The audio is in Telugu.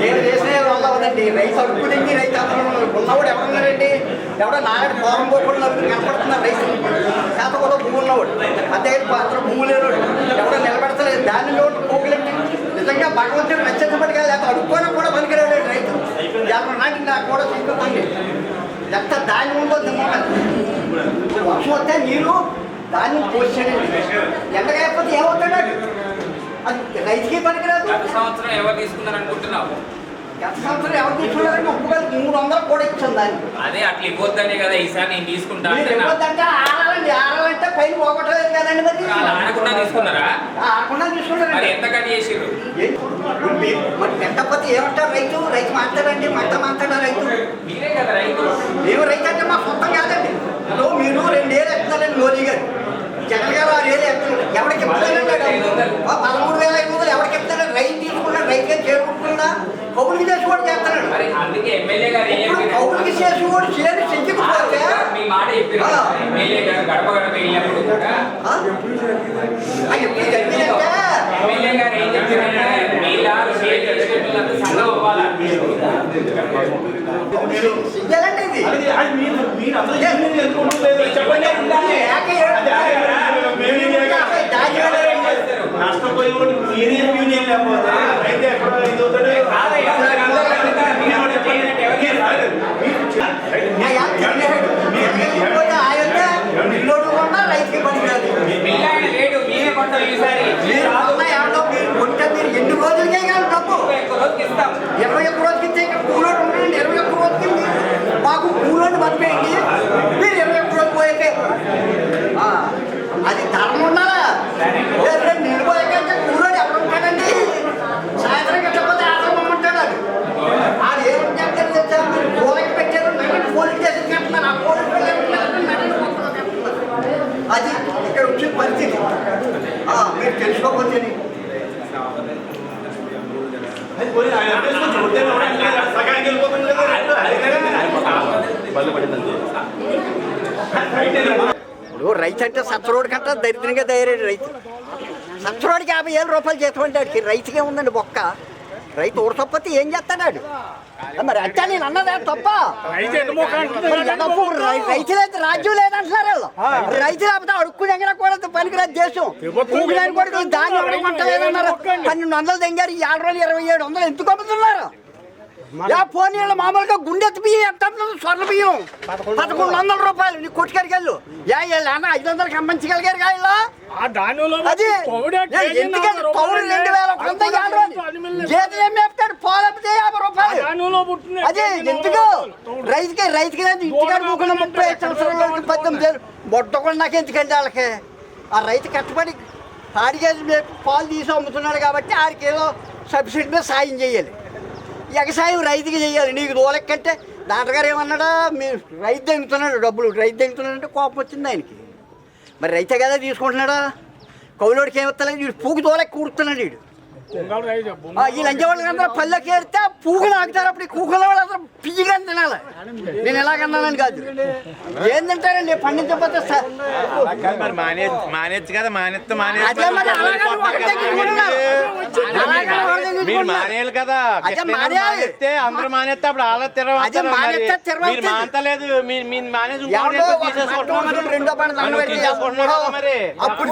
నేను చేసిన వల్ల అవునండి రైతు అడుగుదండి రైతు అందరూ ఉన్నవాడు ఎవరున్నారండి? ఎవడో నాగడి ఫారం పోకుండా కనపడుతున్నారు రైతు. చేత భూమి ఉన్నవాడు. అంతే అతను భూమి లేనివాడు ఎవడో నిలబెడతలేదు. దాని లోటు పోగులండి నిజంగా భగవంతుడు నచ్చేటప్పటి కాదు లేకపోతే అడుక్కోవడం కూడా పనికిరాడు రైతు. నాటి నాకు కూడా చూసుకోండి ఎంత దాని ఉందో వర్షం వస్తే నీరు దాన్ని పోసాడండి ఎండకాయకపోతే ఏమవుతాడు అది రైతుకి పనికిరాదు. సంవత్సరం ఎవరు తీసుకున్నారు అనుకుంటున్నావు? గత సంవత్సరం ఎవరు తీసుకున్నారంటే మూడు వందలు కూడా ఇచ్చాం అదే అట్లా ఇవ్వద్దనే కదా ఈసారి నేను తీసుకుంటా మీరు అంటున్నా. ఇవ్వద్దంటే ఆడాలండి ఆడాలంటే పైన పోగొట్టలేదు కదండి మరి. అలా ఆడకుండా తీసుకున్నారా? మరి ఎంత కట్ చేసిర్రు? మీరు- పెట్టకపోతే ఏమంటారు రైతు? రైతు మాట్లాడండి మత మాట్లాడా రైతు? మీరే కదా రైతు. మేము రైతు అంటే మా సొంతం కాదండి. ఇప్పుడు మీరు రెండేళ్ళు ఎత్తున్నారండి మోదీ గారు. జగన్ గారు ఆరు ఏళ్ళు ఎత్తున్నారు ఎవరికి ఆ పదమూడు వేల ఐదు వందలు ఎవరికి చెప్తారు రైతు తీసుకున్నాడు రైతు గారు చేరుకుంటున్నా. కౌలుకి చేసి కూడా చేస్తున్నాడు. అందుకే ఎమ్మెల్యే గారు కౌలుకి చేసి కూడా చేసి చెయ్యకపోతే మీ మాట చెప్పారు ఆ. ఎమ్మెల్యే గారు గడప గడప వెళ్ళినప్పుడు కూడా ఎప్పుడు నా యాప్ తిరిగాడు. లేకపోతే ఆయన నిన్నోడు కొన్నా రైతుకి పనికిరాదు. మీలాయన మీరే కొంటాం ఈసారి మీరు కొన్నా ఏమన్నా మీరు కొంటే మీరు ఎన్ని రోజులకే కాదు డబ్బు ఎక్కువ రోజుకి ఇస్తాం ఇరవై ఒక్క రోజుకి ఇస్తే ఇక్కడ కూలోడు ఉండండి ఇరవై ఒక్క రోజుకి మీరు మాకు కూలోడు మర్చిపోయింది మీరు ఇరవై ఒక్క రోజు పోయాకే? ఆ, అది ధర్మం ఉండాలా లేదా నిలిపోయాకంటే కూలోడు ఎక్కడ ఉంటాడండి? సాయంత్రం కట్టకపోతే ఆశ్రమం ఉంటాడు అది. అది ఏమంటే తెలుసా? మీరు కూలకి పెట్టారు నన్ను పోలీస్ స్టేషన్ కట్టున్నారు ఆ పోలీస్. అది ఇక్కడ వచ్చిన పరిస్థితి. ఆ, మీరు తెలుసుకోకపోతే అది పోయి ఆయన సగానికి వెళ్ళిపోతుంది కదా అది కదా ఇప్పుడు రైతు అంటే సచ్చరోడు కంటే దరిద్రంగా తయారాడు రైతు. సచ్చరోడికి యాభై వేల రూపాయలు వాడికి రైతుకే ఉందండి బొక్క? రైతు ఊడసొప్పతే ఏం చేస్తాడు? మరి అంటే నేను అన్నదే తప్ప. రైతు లేదు రాజ్యం లేదంటున్నారు వాళ్ళు. రైతు లేకపోతే అడుక్కుని ఎక్కడ కూడా పనికిరాదు దేశం. ఊపిరాని కూడా దాన్ని పన్నెండు వందలు తెంగారు ఈ ఏడు రోజులు ఇరవై ఏడు వందలు ఎందుకు అమ్ముతున్నారు? యా వాళ్ళు మామూలుగా గుండెత్తి బియ్యం ఎంత? స్వర్ణ బియ్యం. పదకొండు వందల. రూపాయలు నీ కొట్టుకడికి వెళ్ళు యా వీళ్ళు అన్న ఐదు వందలకి అమ్మించగలిగారు అది రెండు వేల ఒక వంద యాభై రోజులు. గేదె ఏం మేపుతాడు? పోలేపితే యాభై రూపాయలు. అదే ఎందుకు? రైతుకి రైతుకి ఇంటికాడ ముప్పై ఐదు సంవత్సరాల పద్దెనిమిది వేలు. బొట్ట కూడా నాకు వాళ్ళకి? ఆ రైతు కష్టపడి పాడిగేసి మేపు పాలు తీసి అమ్ముతున్నాడు కాబట్టి ఆడికి ఏదో సబ్సిడీ మీద సాయం చేయాలి. ఎగసాయం రైతుకి చేయాలి. నీకు దూలెక్కంటే డాక్టర్ ఏమన్నాడా? మీరు రైతు తెంగుతున్నాడు డబ్బులు రైతు తెగుతున్నాడంటే కోపం వచ్చింది ఆయనకి. మరి రైతే కదా తీసుకుంటున్నాడా? కౌలోడికి ఏమవుతలేదు వీడు పూకు దూలెక్కి కూడుతున్నాడు వీడు. ఈ లంచ వాళ్ళకి అందరూ పల్లెకి ఏడితే పూగులు ఆగుతారు అప్పుడు ఈ కూకల వాళ్ళు అందరూ పియ్యగా తినాలి నేను ఎలాగన్నానని కాదు ఏం తింటారండి పండించకపోతే మరి మానేచ్చు కదా మానేస్తే. మానేయాలి కదా. మానేస్తే అందరూ మానేస్తే అప్పుడు అలా తిరగ మీరు మానేసి రెండో మరి మరి అప్పుడు.